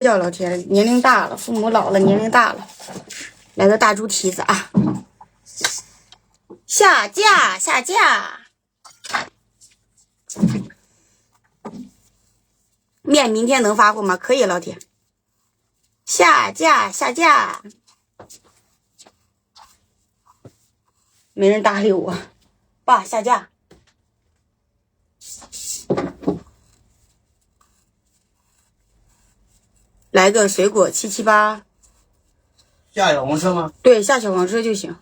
叫老天，年龄大了，父母老了，年龄大了，来个大猪蹄子啊！下架，下架。面明天能发货吗？可以，老铁。下架，下架。没人搭理我，爸下架。来个水果七七八，下小黄车吗？对，下小黄车就行。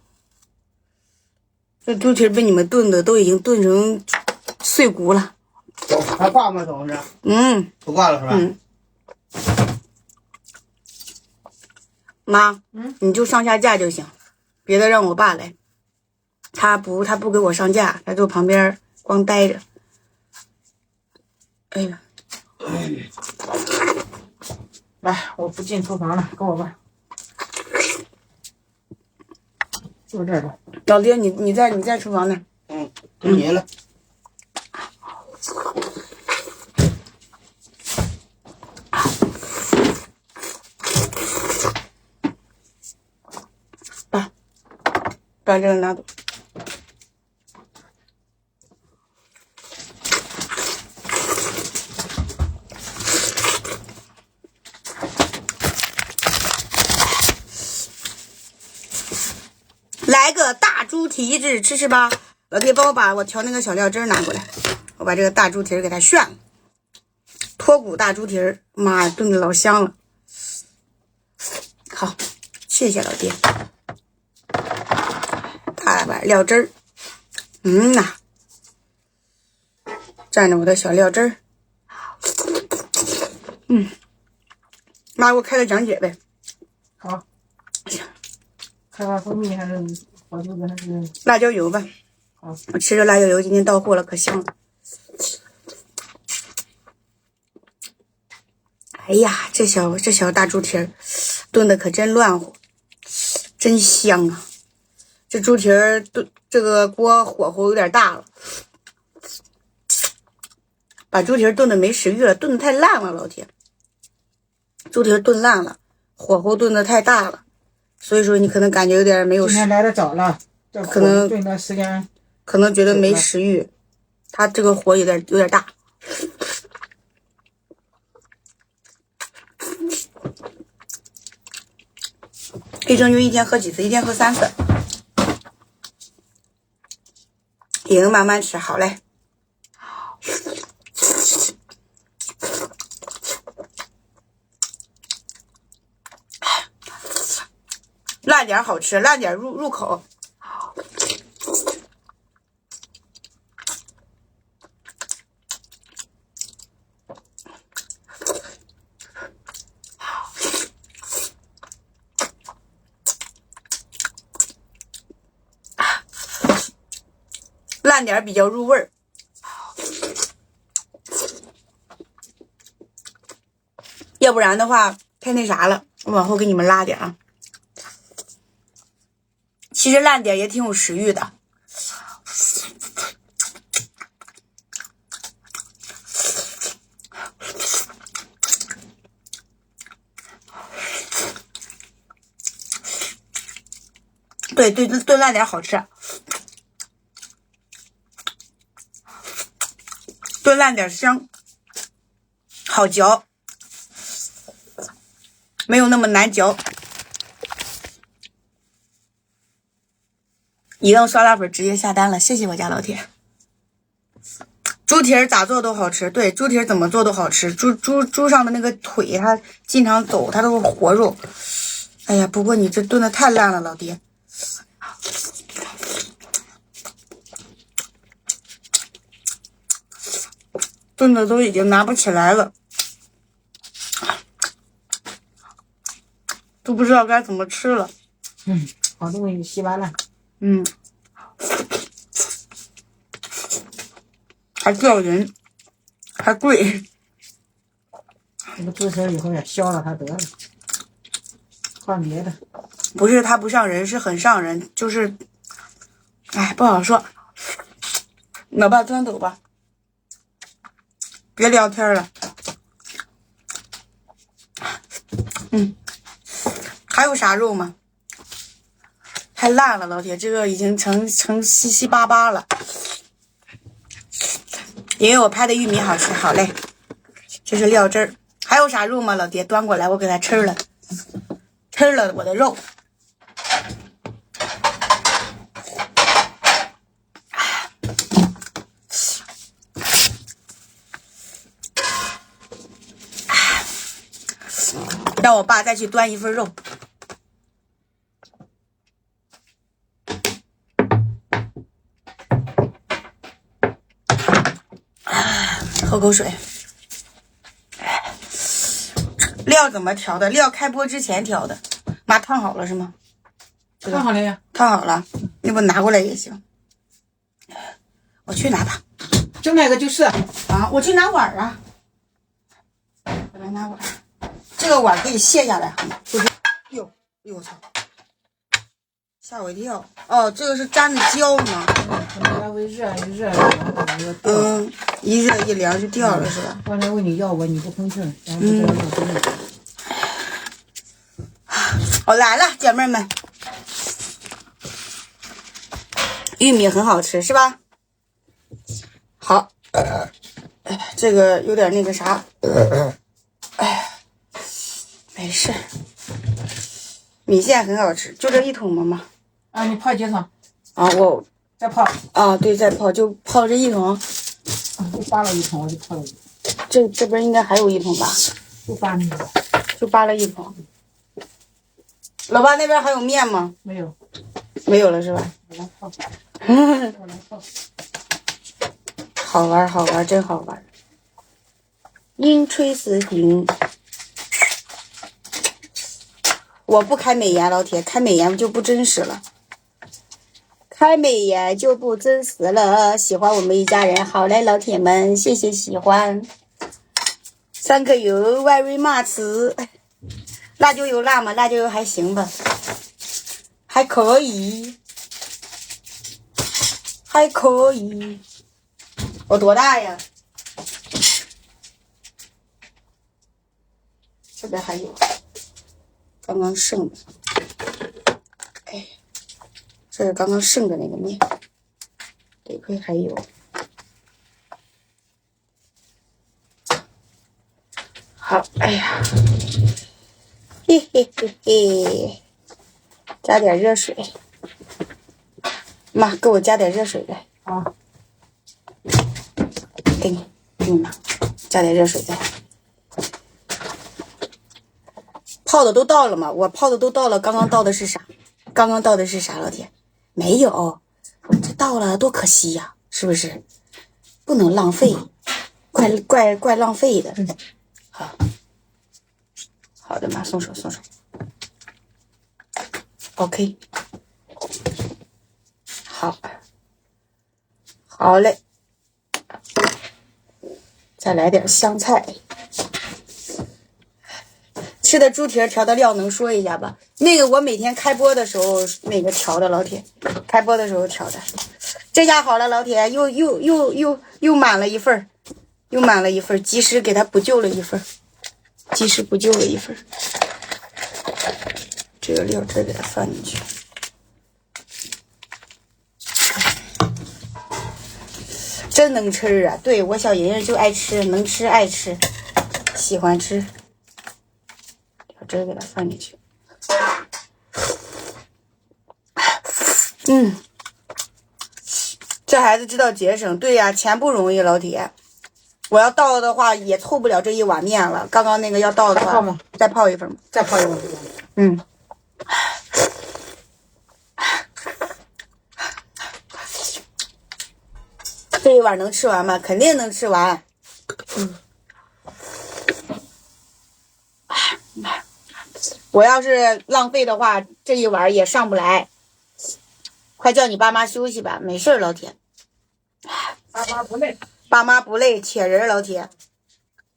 这猪蹄被你们炖的都已经炖成碎骨了。还挂吗？小黄车？嗯不挂了是吧？嗯，妈，嗯，你就上下架就行，别的让我爸来。他不，他不给我上架，他就旁边光待着。哎呀，来，我不进厨房了，跟我吧。就这儿吧。老爹，你你在你在厨房呢？嗯，给你了。爸，把这个拿走。来个大猪蹄子吃吃吧，老爹帮我把我调那个小料汁拿过来，我把这个大猪蹄儿给它炫了，脱骨大猪蹄儿，妈呀，炖的老香了。好，谢谢老爹。大碗料汁儿，嗯呐，蘸着我的小料汁儿，嗯，妈，给我开个讲解呗。好。开发蜂蜜还是辣椒油吧。好，我吃着辣椒油，今天到货了，可香了。哎呀，这小这小大猪蹄儿炖的可真乱乎，真香啊！这猪蹄儿炖这个锅火候有点大了，把猪蹄儿炖的没食欲了，炖的太烂了，老铁。猪蹄儿炖烂了，火候炖的太大了，所以说你可能感觉有点没有食今天来的早了，可能炖的时间可能觉得没食欲，他这个火有点有点大。益生菌一天喝几次？一天喝三次。也能慢慢吃，好嘞。烂点好吃，烂点入入口。烂点比较入味儿。要不然的话太那啥了，我往后给你们拉点啊。其实烂点也挺有食欲的。对对，炖烂点好吃。炖烂点香，好嚼，没有那么难嚼。一用酸辣粉直接下单了，谢谢我家老铁。猪蹄儿咋做都好吃，对，猪蹄儿怎么做都好吃。猪猪猪上的那个腿，它经常走，它都是活肉。哎呀，不过你这炖的太烂了，老爹。炖的都已经拿不起来了，都不知道该怎么吃了。嗯，好东西洗完了，嗯，还掉人，还贵。这个猪蹄儿以后也削了它得了，换别的。不是它不上人，是很上人，就是，哎，不好说。老爸端走吧，别聊天了。嗯还有啥肉吗？太烂了，老铁，这个已经成成稀稀巴巴了。因为我拍的玉米好吃，好嘞。这是料汁儿，还有啥肉吗？老爹，端过来，我给它吃了，吃了我的肉。让我爸再去端一份肉。喝口水。料怎么调的？料开播之前调的，妈烫好了是吗？烫好了呀，烫好了，要不拿过来也行。我去拿吧。就那个就是，啊，我去拿碗啊。我来拿碗，这个碗可以卸下来，好吗？就是，哟，哟我操，吓我一跳。哦，这个是粘的胶吗。它稍微热一热，然后。嗯，一热一凉就掉了是吧？刚才问你要过，你不吭气儿，然后不知道要多少。我来了，姐妹们，玉米很好吃是吧？好，哎，这个有点那个啥，哎，没事。米线很好吃，就这一桶吗？妈？啊，你泡几桶？啊，我再泡。啊，对，再泡就泡这一桶，就扒了一桶，我就泡了一桶，这这边应该还有一桶吧？就扒那个。就扒了一桶。老爸那边还有面吗？没有，没有了是吧？我来泡。我来泡。好玩儿好玩儿，真好玩儿。阴吹死行。我不开美颜，老铁，开美颜就不真实了。开美颜就不真实了。喜欢我们一家人，好嘞，老铁们，谢谢喜欢。Thank you very much。辣椒油辣吗？辣椒油还行吧，还可以，还可以。我多大呀？这边还有，刚刚剩的。哎，这是刚刚剩的那个面，得亏还有。好，哎呀，嘿嘿嘿嘿，加点热水。妈，给我加点热水来。啊，给你，给你妈，加点热水来。泡的都到了吗？我泡的都到了，刚刚倒的是啥？刚刚倒的是啥？老铁，没有，这到了多可惜呀、是不是？不能浪费，怪怪怪浪费的。好，好的妈，松手松手。OK，好，好嘞。再来点香菜。吃的猪蹄儿调的料能说一下吧？那个我每天开播的时候那个调的，老铁，开播的时候调的。这下好了，老铁又又又又又满了一份儿，又满了一份儿，及时给他补救了一份儿，及时补救了一份儿。这个料汁给它放进去。真能吃啊！对我小莹莹就爱吃，能吃爱吃，喜欢吃。把汁给它放进去。嗯，这孩子知道节省，对呀，钱不容易，老铁。我要倒的话也凑不了这一碗面了。刚刚那个要倒的话，再泡吗再泡一份吗？再泡一碗。嗯。这一碗能吃完吗？肯定能吃完。嗯。我要是浪费的话，这一碗也上不来。快叫你爸妈休息吧，没事儿，老铁。爸妈不累，爸妈不累，铁人，老铁。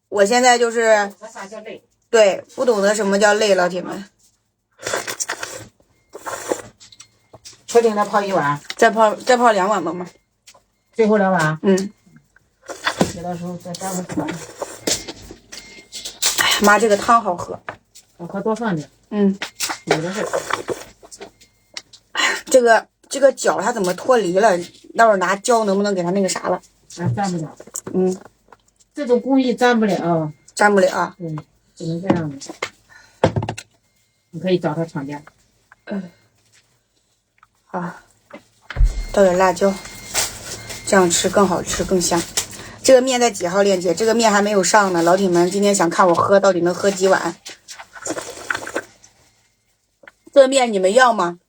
我现在就是那啥叫累？对不懂得什么叫累，老铁们。确定再泡一碗，再泡再泡两碗吧妈。最后两碗，嗯。有的时候再加个碗。哎呀妈，这个汤好喝。我喝多放点，嗯，有的是。这个这个脚它怎么脱离了？待会儿拿胶能不能给它那个啥了？啊，粘不了，嗯，这种工艺粘不了，粘不了。对，只能这样子。你可以找他厂家。嗯好，倒点辣椒，这样吃更好吃更香。这个面在几号链接？这个面还没有上呢，老铁们今天想看我喝到底能喝几碗？这个面你们要吗？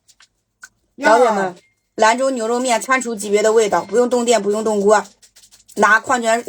老铁们，兰州牛肉面餐厨级别的味道，不用动电，不用动锅，拿矿泉